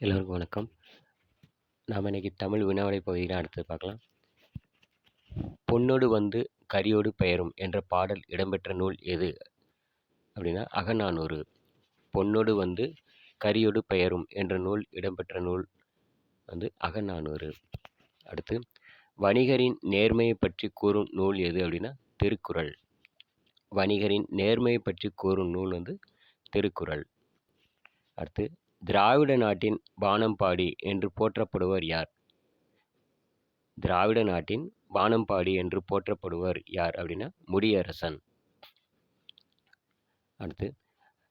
எல்லோருக்கும் வணக்கம். நாம் இன்னைக்கு தமிழ் வினாவிடை பகுதியில் அடுத்து பார்க்கலாம். பொன்னோடு வந்து கரியோடு பெயரும் என்ற பாடல் இடம்பெற்ற நூல் எது? அப்படின்னா அகநானூறு. பொன்னோடு வந்து கரியோடு பெயரும் என்ற நூல் இடம்பெற்ற நூல் வந்து அகநானூறு. அடுத்து வணிகரின் நேர்மையை பற்றி கூறும் நூல் எது அப்படின்னா திருக்குறள். வணிகரின் நேர்மையை பற்றி கூறும் நூல் வந்து திருக்குறள். அடுத்து திராவிட நாட்டின் பானம்பாடி என்று போற்றப்படுவர் யார்? திராவிட நாட்டின் பானம்பாடி என்று போற்றப்படுவர் யார் அப்படின்னா முடியரசன். அடுத்து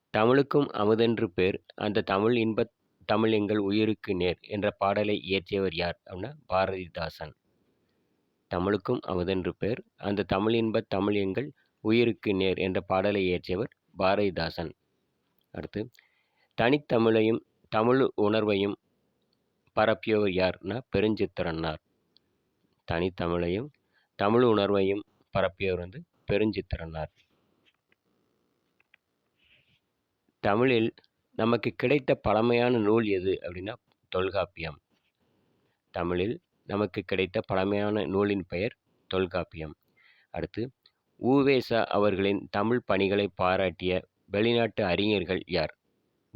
தமிழுக்கும் அமுதென்று பேர் அந்த தமிழ் இன்பத் தமிழ் எங்கள் உயிருக்கு நேர் என்ற பாடலை இயற்றியவர் யார் அப்படின்னா பாரதிதாசன். தமிழுக்கும் அமுதென்று பேர் அந்த தமிழ் இன்பத் தமிழ் எங்கள் உயிருக்கு நேர் என்ற பாடலை இயற்றியவர் பாரதிதாசன். அடுத்து தனித்தமிழையும் தமிழ் உணர்வையும் பரப்பியவர் யார்னா பெருஞ்சித்திரனார் தனித்தமிழையும் தமிழ் உணர்வையும் பரப்பியவர் வந்து பெருஞ்சித்திரனார் தமிழில் நமக்கு கிடைத்த பழமையான நூல் எது அப்படின்னா தொல்காப்பியம். தமிழில் நமக்கு கிடைத்த பழமையான நூலின் பெயர் தொல்காப்பியம். அடுத்து ஊவேசா அவர்களின் தமிழ் பணிகளை பாராட்டிய வெளிநாட்டு அறிஞர்கள் யார்?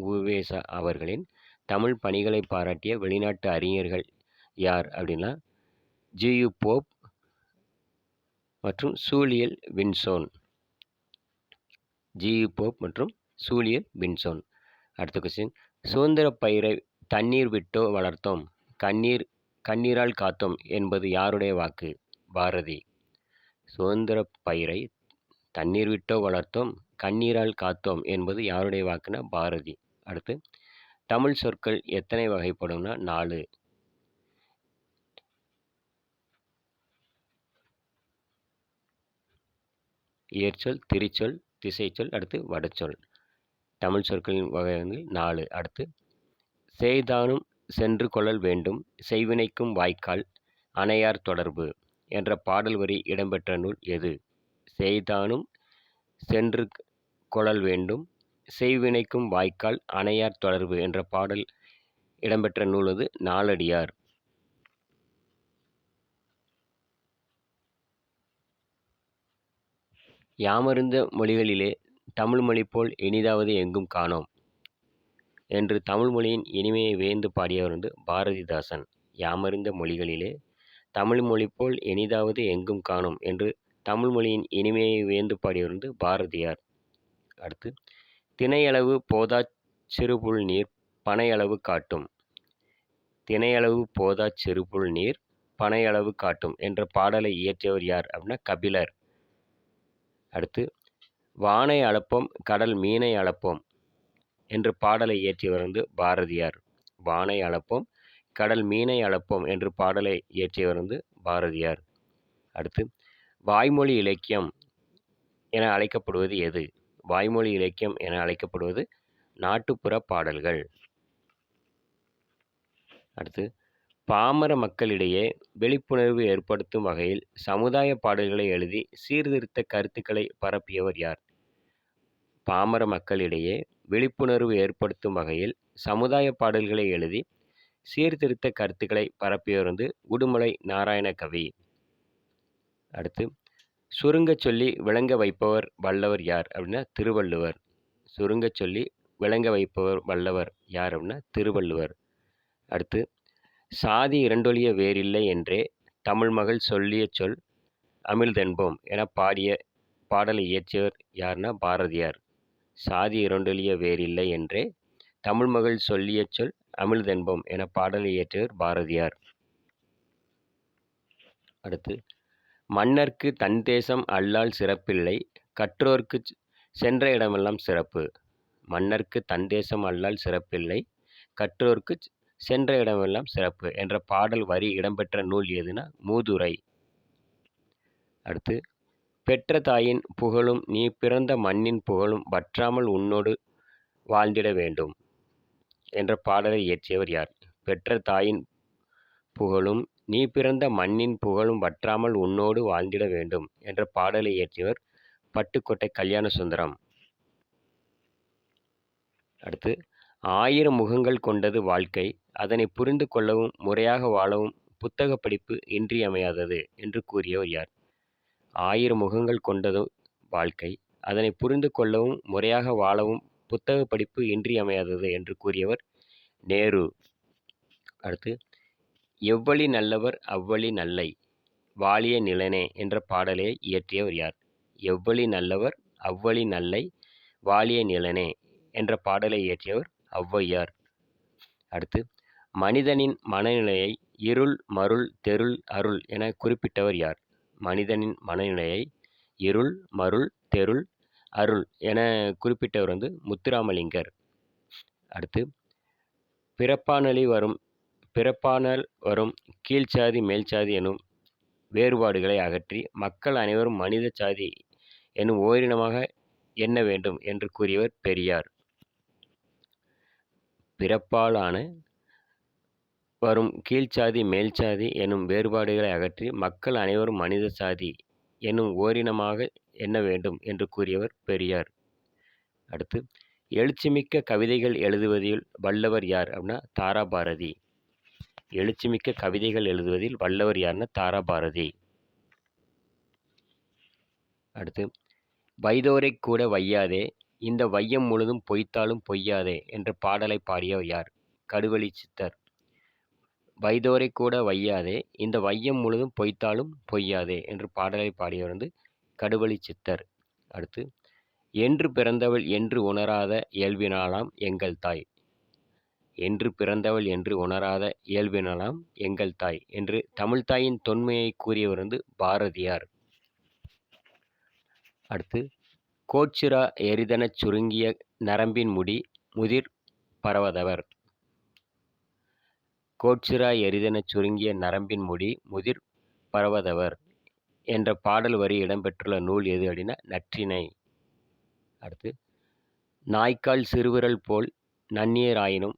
உவேசா அவர்களின் தமிழ் பணிகளை பாராட்டிய வெளிநாட்டு அறிஞர்கள் யார் அப்படின்னா ஜியு போப் மற்றும் சூலியல் வின்சோன். ஜியு போப் மற்றும் சூலியல் வின்சோன். அடுத்த கொஸ்டின் சுதந்திர பயிரை தண்ணீர் விட்டோ வளர்த்தோம் கண்ணீர் கண்ணீரால் காத்தோம் என்பது யாருடைய வாக்கு? பாரதி. சுதந்திர பயிரை தண்ணீர் விட்டோ வளர்த்தோம் கண்ணீரால் காத்தோம் என்பது யாருடைய வாக்குனா பாரதி. அடுத்து தமிழ் சொற்கள் எத்தனை வகைப்படும்னா நாலு. இயற்சொல் திரிச்சொல் திசைச்சொல் அடுத்து வடச்சொல். தமிழ் சொற்களின் வகை வந்து நாலு. அடுத்து செய்தானும் சென்று கொள்ளல் வேண்டும் செய்வினைக்கும் வாய்க்கால் அணையார் தொடர்பு என்ற பாடல் வரி இடம்பெற்ற நூல் எது? செய்தானும் சென்று கொள்ளல் வேண்டும் செய்வினைக்கும் வாய்க்கால் அணையார் தொடர்பு என்ற பாடல் இடம்பெற்ற நூல் வந்து நாலடியார். யாமறிந்த மொழிகளிலே தமிழ் மொழி போல் இனிதாவது எங்கும் காணோம் என்று தமிழ் மொழியின் இனிமையை வியந்து பாடியவர் வந்து பாரதிதாசன். யாமறிந்த மொழிகளிலே தமிழ் மொழி போல் இனிதாவது எங்கும் காணோம் என்று தமிழ் மொழியின் இனிமையை வியந்து பாடியவர் வந்து பாரதியார். அடுத்து திணையளவு போதாச் சிறுபுல் நீர் பனையளவு காட்டும். திணையளவு போதாச் சிறுபுல் நீர் பனையளவு காட்டும் என்ற பாடலை இயற்றியவர் யார் அப்படின்னா கபிலர். அடுத்து வானை அளப்போம் கடல் மீனை அளப்போம் என்று பாடலை இயற்றியவர் வந்து பாரதியார். வானை அளப்போம் கடல் மீனை அளப்போம் என்று பாடலை இயற்றியவர் வந்து பாரதியார். அடுத்து வாய்மொழி இலக்கியம் என அழைக்கப்படுவது எது? வாய்மொழி இலக்கியம் என அழைக்கப்படுவது நாட்டுப்புற பாடல்கள். அடுத்து பாமர மக்களிடையே விழிப்புணர்வு ஏற்படுத்தும் வகையில் சமுதாய பாடல்களை எழுதி சீர்திருத்த கருத்துக்களை பரப்பியவர் யார்? பாமர மக்களிடையே விழிப்புணர்வு ஏற்படுத்தும் வகையில் சமுதாய பாடல்களை எழுதி சீர்திருத்த கருத்துக்களை பரப்பியவர் வந்து உடுமலை நாராயண கவி அடுத்து சுருங்க சொல்லி விளங்க வைப்பவர் வல்லவர் யார் அப்படின்னா திருவள்ளுவர். சுருங்க சொல்லி விளங்க வைப்பவர் வல்லவர் யார் அப்படின்னா திருவள்ளுவர். அடுத்து சாதி இரண்டொழிய வேறில்லை என்றே தமிழ் மகள் சொல்லிய சொல் அமிழ்தென்போம் என பாடிய பாடலை இயற்றியவர் யார்னா பாரதியார். சாதி இரண்டொழிய வேறில்லை என்றே தமிழ் மகள் சொல்லிய சொல் அமிழ்தென்போம் என பாடலை இயற்றியவர் பாரதியார். அடுத்து மன்னர்க்கு தன் தேசம் அல்லால் சிறப்பில்லை கற்றோர்க்கு சென்ற இடமெல்லாம் சிறப்பு. மன்னர்க்கு தன் தேசம் அல்லால் சிறப்பில்லை கற்றோர்க்கு சென்ற இடமெல்லாம் சிறப்பு என்ற பாடல் வரி இடம்பெற்ற நூல் எதுனா மூதுரை. அடுத்து பெற்ற தாயின் புகழும் நீ பிறந்த மண்ணின் புகழும் வற்றாமல் உன்னோடு வாழ்ந்திட வேண்டும் என்ற பாடலை இயற்றியவர் யார்? பெற்ற தாயின் புகழும் நீ பிறந்த மண்ணின் புகழும் வற்றாமல் உன்னோடு வாழ்ந்திட வேண்டும் என்ற பாடலை இயற்றியவர் பட்டுக்கோட்டை கல்யாண சுந்தரம் அடுத்து ஆயிரம் முகங்கள் கொண்டது வாழ்க்கை அதனை புரிந்து கொள்ளவும் முறையாக வாழவும் புத்தக படிப்பு இன்றியமையாதது என்று கூறியவர் யார்? ஆயிரம் முகங்கள் கொண்டது வாழ்க்கை அதனை புரிந்து கொள்ளவும் முறையாக வாழவும் புத்தகப் படிப்பு இன்றியமையாதது என்று கூறியவர் நேரு. அடுத்து எவ்வழி நல்லவர் அவ்வழி நல்லை. வாழிய நிலனே என்ற பாடலை இயற்றியவர் யார்? எவ்வழி நல்லவர் அவ்வழி நல்லை வாழிய நிலனே என்ற பாடலை இயற்றியவர் ஔவையார். அடுத்து மனிதனின் மனநிலையை இருள் மருள் தெருள் அருள் என குறிப்பிட்டவர் யார்? மனிதனின் மனநிலையை இருள் மருள் தெருள் அருள் என குறிப்பிட்டவர் வந்து முத்துராமலிங்கர். அடுத்து பிறப்பானலி வரும் பிறப்பானால் வரும் கீழ்ச்சாதி மேல்சாதி எனும் வேறுபாடுகளை அகற்றி மக்கள் அனைவரும் மனித சாதி எனும் ஓரினமாக எண்ண வேண்டும் என்று கூறியவர் பெரியார். பிறப்பாலான வரும் கீழ்ச்சாதி மேல்சாதி எனும் வேறுபாடுகளை அகற்றி மக்கள் அனைவரும் மனித சாதி எனும் ஓரினமாக எண்ண வேண்டும் என்று கூறியவர் பெரியார். அடுத்து எழுச்சிமிக்க கவிதைகள் எழுதுவதில் வல்லவர் யார் அப்படின்னா தாராபாரதி எழுச்சிமிக்க கவிதைகள் எழுதுவதில் வல்லவர் யாருன்னா தாராபாரதி. அடுத்து வைதோரை கூட வையாதே இந்த வையம் முழுதும் பொய்த்தாலும் பொய்யாதே என்ற பாடலை பாடியவர் யார்? கடுவழி சித்தர். வைதோரை கூட வையாதே இந்த வையம் முழுதும் பொய்த்தாலும் பொய்யாதே என்று பாடலை பாடியவர் வந்து கடுவழி சித்தர். அடுத்து என்று பிறந்தவள் என்று உணராத இயல்பினாலாம் எங்கள் தாய். என்று பிறந்தவள் என்று உணராத இயல்பினாலாம் எங்கள் தாய் என்று தமிழ்த்தாயின் தொன்மையை கூறியவர் வந்து பாரதியார். அடுத்து கோச்சிரா எரிதனச் சுருங்கிய நரம்பின் முடி முதிர் பரவதவர். கோட்சிரா எரிதெனச் சுருங்கிய நரம்பின் முடி முதிர் பரவதவர் என்ற பாடல் வரி இடம்பெற்றுள்ள நூல் எது அப்படின்னா நற்றினை அடுத்து நாய்க்கால் சிறுவிரல் போல் நன்னியராயினும்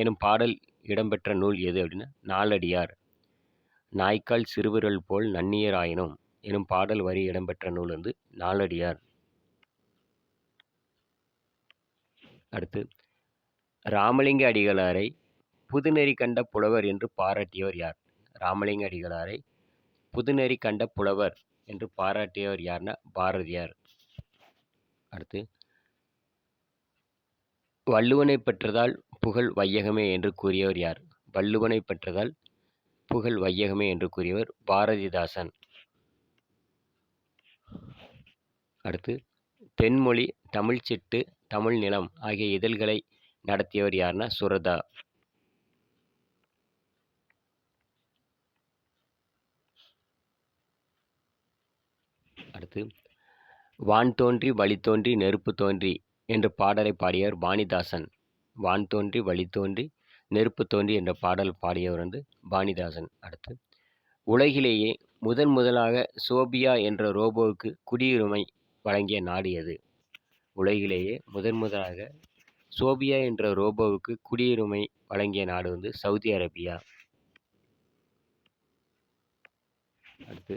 எனும் பாடல் இடம்பெற்ற நூல் எது அப்படின்னா நாலடியார். நாய்க்கால் சிறுவிரல் போல் நன்னியராயினும் எனும் பாடல் வரி இடம்பெற்ற நூல் வந்து நாலடியார். அடுத்து ராமலிங்க அடிகளாரை புதுநெறி கண்ட புலவர் என்று பாராட்டியவர் யார்? ராமலிங்க அடிகளாரை புதுநெறி கண்ட புலவர் என்று பாராட்டியவர் யார்னா பாரதியார். அடுத்து வள்ளுவனை பெற்றதால் புகழ் வையகமே என்று கூறியவர் யார்? வள்ளுவனை பெற்றதால் புகழ் வையகமே என்று கூறியவர் பாரதிதாசன். அடுத்து தென்மொழி தமிழ்ச்சிட்டு தமிழ் நிலம் ஆகிய இதழ்களை நடத்தியவர் யார்னா சுரதா. அடுத்து வான் தோன்றி வழி தோன்றி நெருப்பு தோன்றி என்ற பாடலை பாடியவர் வாணிதாசன். வான் தோன்றி வழி தோன்றி நெருப்பு தோன்றி என்ற பாடல் பாடியவர் வந்து பாணிதாசன் அடுத்து. உலகிலேயே முதன் முதலாக சோபியா என்ற ரோபோவுக்கு குடியுரிமை வழங்கிய நாடு எது? உலகிலேயே முதன் முதலாக சோபியா என்ற ரோபோவுக்கு குடியுரிமை வழங்கிய நாடு வந்து சவுதி அரேபியா. அடுத்து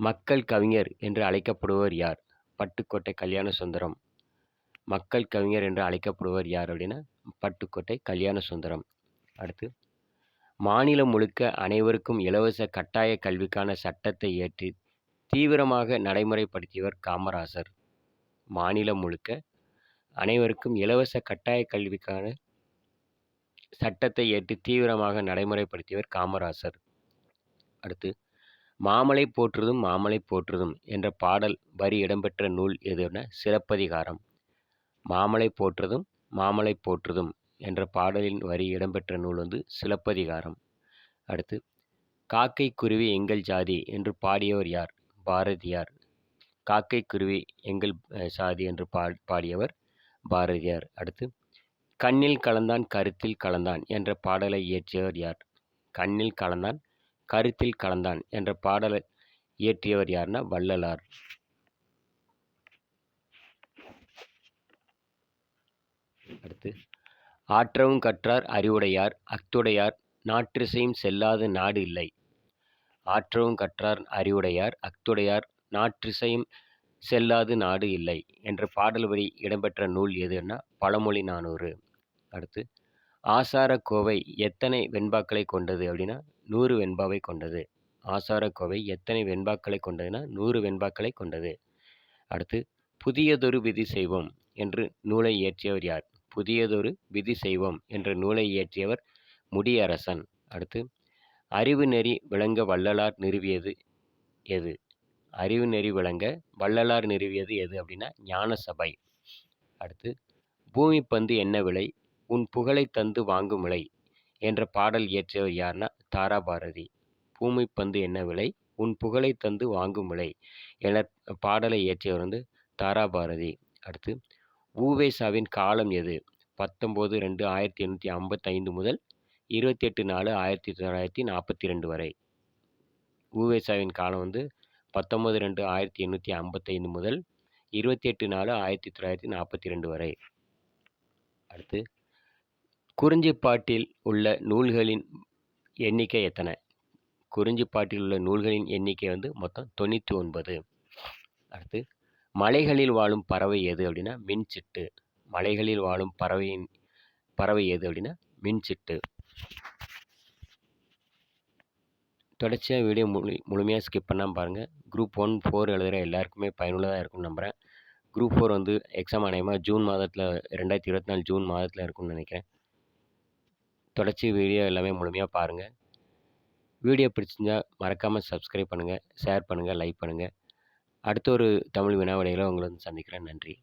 மக்கள் கவிஞர் என்று அழைக்கப்படுவர் யார்? பட்டுக்கோட்டை கல்யாண சுந்தரம் மக்கள் கவிஞர் என்று அழைக்கப்படுவர் யார் அப்படின்னா பட்டுக்கோட்டை கல்யாண சுந்தரம். அடுத்து மாநிலம் முழுக்க அனைவருக்கும் இலவச கட்டாய கல்விக்கான சட்டத்தை ஏற்றி தீவிரமாக நடைமுறைப்படுத்தியவர் காமராசர். மாநிலம் முழுக்க அனைவருக்கும் இலவச கட்டாய கல்விக்கான சட்டத்தை ஏற்றி தீவிரமாக நடைமுறைப்படுத்தியவர் காமராசர். அடுத்து மாமலை போற்றுதும் மாமலை போற்றுதும் என்ற பாடல் வரி இடம்பெற்ற நூல் எதுனா சிலப்பதிகாரம். மாமலை போற்றுதும் மாமலை போற்றுதும் என்ற பாடலின் வரி இடம்பெற்ற நூல் வந்து சிலப்பதிகாரம். அடுத்து காக்கை குருவி எங்கள் ஜாதி என்று பாடியவர் யார்? பாரதியார். காக்கை குருவி எங்கள் சாதி என்று பா பாடியவர் பாரதியார். அடுத்து கண்ணில் கலந்தான் கருத்தில் கலந்தான் என்ற பாடலை இயற்றியவர் யார்? கண்ணில் கலந்தான் கருத்தில் கலந்தான் என்ற பாடலை இயற்றியவர் யார்னா வள்ளலார். அடுத்து ஆற்றவும் கற்றார் அறிவுடையார் அக்துடையார் நாற்றிசையும் செல்லாத நாடு இல்லை. ஆற்றவும் கற்றார் அறிவுடையார் அக்துடையார் நாற்றிசையும் செல்லாது நாடு இல்லை என்ற பாடல் வரி இடம்பெற்ற நூல் எதுன்னா பழமொழி நானூறு. அடுத்து ஆசாரக்கோவை எத்தனை வெண்பாக்களை கொண்டது அப்படின்னா நூறு வெண்பாவை கொண்டது. ஆசாரக்கோவை எத்தனை வெண்பாக்களை கொண்டதுன்னா நூறு வெண்பாக்களை கொண்டது. அடுத்து புதியதொரு விதி செய்வோம் என்று நூலை இயற்றியவர் யார்? புதியதொரு விதி செய்வோம் என்ற நூலை இயற்றியவர் முடியரசன் அடுத்து அறிவு நெறி விளங்க வள்ளலார் நிறுவியது எது? அறிவு நெறி விளங்க வள்ளலார் நிறுவியது எது? அப்படின்னா ஞான சபை. அடுத்து பூமி பந்து என்ன விலை? உன் புகழை தந்து வாங்கும் விலை என்ற பாடல் இயற்றியவர் யார்னா தாராபாரதி. பூமி பந்து என்ன விலை? உன் புகழை தந்து வாங்கும் விலை என பாடலை இயற்றியவர் வந்து தாரா பாரதி அடுத்து ஊவேசாவின் காலம் எது? பத்தொம்போது ரெண்டு ஆயிரத்தி எண்ணூற்றி ஐம்பத்தைந்து முதல் இருபத்தி எட்டு நாலு ஆயிரத்தி தொள்ளாயிரத்தி நாற்பத்தி ரெண்டு வரை. ஊவேசாவின் காலம் வந்து பத்தொம்பது ரெண்டு ஆயிரத்தி எண்ணூற்றி ஐம்பத்தைந்து முதல் இருபத்தி எட்டு நாலு ஆயிரத்தி தொள்ளாயிரத்தி நாற்பத்தி ரெண்டு வரை. அடுத்து குறிஞ்சிப்பாட்டில் உள்ள நூல்களின் எண்ணிக்கை எத்தனை? குறிஞ்சிப்பாட்டில் உள்ள நூல்களின் எண்ணிக்கை வந்து மொத்தம் தொண்ணூற்றி ஒன்பது. அடுத்து மலைகளில் வாழும் பறவை எது அப்படின்னா மின்சிட்டு. மலைகளில் வாழும் பறவையின் பறவை எது அப்படின்னா மின்சிட்டு. தொடர்ச்சியாக வீடியோ முழு முழுமையாக ஸ்கிப் பண்ணாமல் பாருங்கள் குரூப் ஒன் ஃபோர் எழுதுகிற எல்லாருக்குமே பயனுள்ளதாக இருக்கும்னு நம்புகிறேன் குரூப் ஃபோர் வந்து எக்ஸாம் அநேகமாக ஜூன் மாதத்தில் ரெண்டாயிரத்தி இருபத்தி நாலு ஜூன் மாதத்தில் இருக்கும்னு நினைக்கிறேன். தொடர்ச்சி வீடியோ எல்லாமே முழுமையாக பாருங்கள் வீடியோ பிடிச்சிருந்தா மறக்காமல் சப்ஸ்கிரைப் பண்ணுங்கள் ஷேர் பண்ணுங்கள் லைக் பண்ணுங்கள் அடுத்த ஒரு தமிழ் வினாவிடையில் உங்களை வந்து சந்திக்கிறேன். நன்றி.